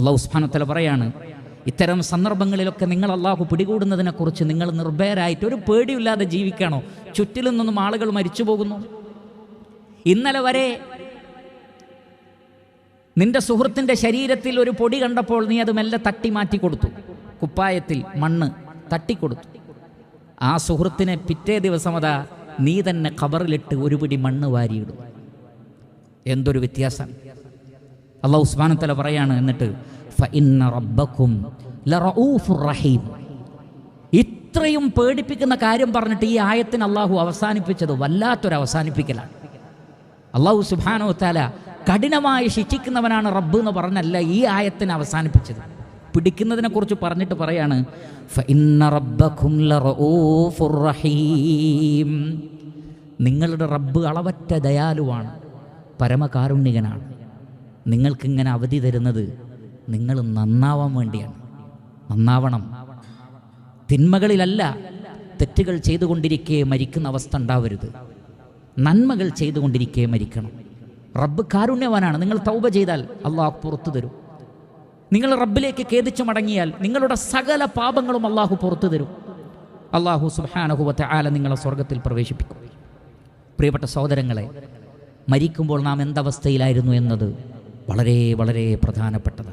അള്ളാഹു ഉസ്മാനത്തല പറയാണ് ഇത്തരം സന്ദർഭങ്ങളിലൊക്കെ നിങ്ങൾ അള്ളാഹു പിടികൂടുന്നതിനെക്കുറിച്ച് നിങ്ങൾ നിർഭയരായിട്ട് ഒരു പേടിയില്ലാതെ ജീവിക്കണോ? ചുറ്റിലും നിന്നും ആളുകൾ മരിച്ചു പോകുന്നു. ഇന്നലെ വരെ നിന്റെ സുഹൃത്തിന്റെ ശരീരത്തിൽ ഒരു പൊടി കണ്ടപ്പോൾ നീ അത് മെല്ലെ തട്ടി മാറ്റി കൊടുത്തു. കുപ്പായത്തിൽ മണ്ണ് തട്ടിക്കൊടുത്തു ആ സുഹൃത്തിനെ പിറ്റേ ദിവസം അതാ നീ തന്നെ കബറിലിട്ട് ഒരു പിടി മണ്ണ് വാരിയിടും. എന്തൊരു വ്യത്യാസം. അള്ളാഹു ഉസ്മാനത്തല പറയാണ് എന്നിട്ട് റഹീം. ഇത്രയും പേടിപ്പിക്കുന്ന കാര്യം പറഞ്ഞിട്ട് ഈ ആയത്തിന് അള്ളാഹു അവസാനിപ്പിച്ചത് വല്ലാത്തൊരു അവസാനിപ്പിക്കലാണ്. അള്ളാഹു സുബാനോ താല കഠിനമായി ശിക്ഷിക്കുന്നവനാണ് റബ്ബ് എന്ന് പറഞ്ഞല്ല ഈ ആയത്തിന് അവസാനിപ്പിച്ചത്. പിടിക്കുന്നതിനെ കുറിച്ച് പറഞ്ഞിട്ട് പറയാണ്. നിങ്ങളുടെ റബ്ബ് അളവറ്റ ദയാലുവാണ് പരമകാരുണ്യകനാണ്. നിങ്ങൾക്കിങ്ങനെ അവധി തരുന്നത് നിങ്ങൾ നന്നാവാൻ വേണ്ടിയാണ്. നന്നാവണം. തിന്മകളിലല്ല തെറ്റുകൾ ചെയ്തുകൊണ്ടിരിക്കെ മരിക്കുന്ന അവസ്ഥ ഉണ്ടാവരുത്. നന്മകൾ ചെയ്തുകൊണ്ടിരിക്കെ മരിക്കണം. റബ്ബ് കാരുണ്യവാനാണ്. നിങ്ങൾ തൗബ ചെയ്താൽ അള്ളാഹു പുറത്തു തരും. നിങ്ങൾ റബ്ബിലേക്ക് ഖേദിച്ചു മടങ്ങിയാൽ നിങ്ങളുടെ സകല പാപങ്ങളും അള്ളാഹു പുറത്തു തരും. അള്ളാഹു സുഹാനഹുവത്തെ ആല നിങ്ങളെ സ്വർഗത്തിൽ പ്രവേശിപ്പിക്കും. പ്രിയപ്പെട്ട സഹോദരങ്ങളെ മരിക്കുമ്പോൾ നാം എന്തവസ്ഥയിലായിരുന്നു എന്നത്? വളരെ വളരെ പ്രധാനപ്പെട്ടതാണ്.